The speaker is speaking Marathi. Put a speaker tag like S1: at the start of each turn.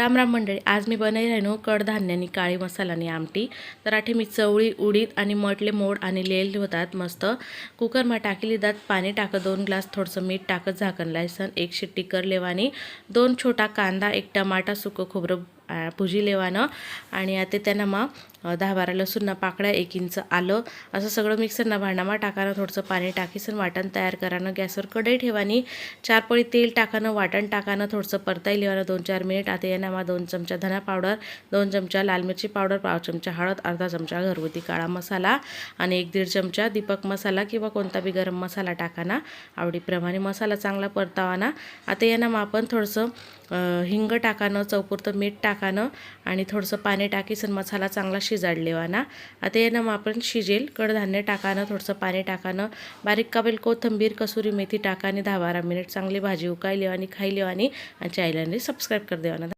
S1: राम राम मंडळी आज मी बनवली राहिनो कडधान्यानी काळी मसालानी आमटी. तर आठे मी चवळी उडीद आणि मटले मोड आणि लेल होतात मस्त. कुकरमा टाकली दात पाणी टाकत दोन ग्लास थोडंसं मीठ टाकत झाकण लायसन एक शिट्टी कर लेवानी. दोन छोटा कांदा एक टमाटा सुकं खोबरं भुजी लेवानं आणि आता त्यांना मग दहा बारा लसूणना पाकळ्या एक इंच आलं. असं सगळं मिक्सरना भांडामा टाकानं थोडंसं पाणी टाकीसन वाटण तयार करानं गॅसवर कढई ठेवानी. चार पळी तेल टाकानं वाटण टाकानं थोडंसं परताई लिवानं दोन चार मिनिट. आता यांना मग दोन चमचा धना पावडर दोन चमचा लाल मिरची पावडर पाव चमचा हळद अर्धा चमचा घरगुती काळा मसाला आणि एक दीड चमचा दीपक मसाला किंवा कोणता बी गरम मसाला टाकाना. आवडीप्रमाणे मसाला चांगला परतावाना. आता यांना मग आपण थोडंसं हिंग टाकानं चौपुरतं मीठ टाकानं आणि थोडंसं पाणी टाकीसन मसाला चांगला शिजाडलेवाना आता यानं मग आपण शिजेल कडधान्य टाकानं थोडंसं पाणी टाकानं बारीक काबेल कोथंबीर कसुरी मेथी टाकाने दहा बारा मिनिट चांगली भाजी उकायली आणि खाई आणि चायलाने सबस्क्राईब कर देवाना.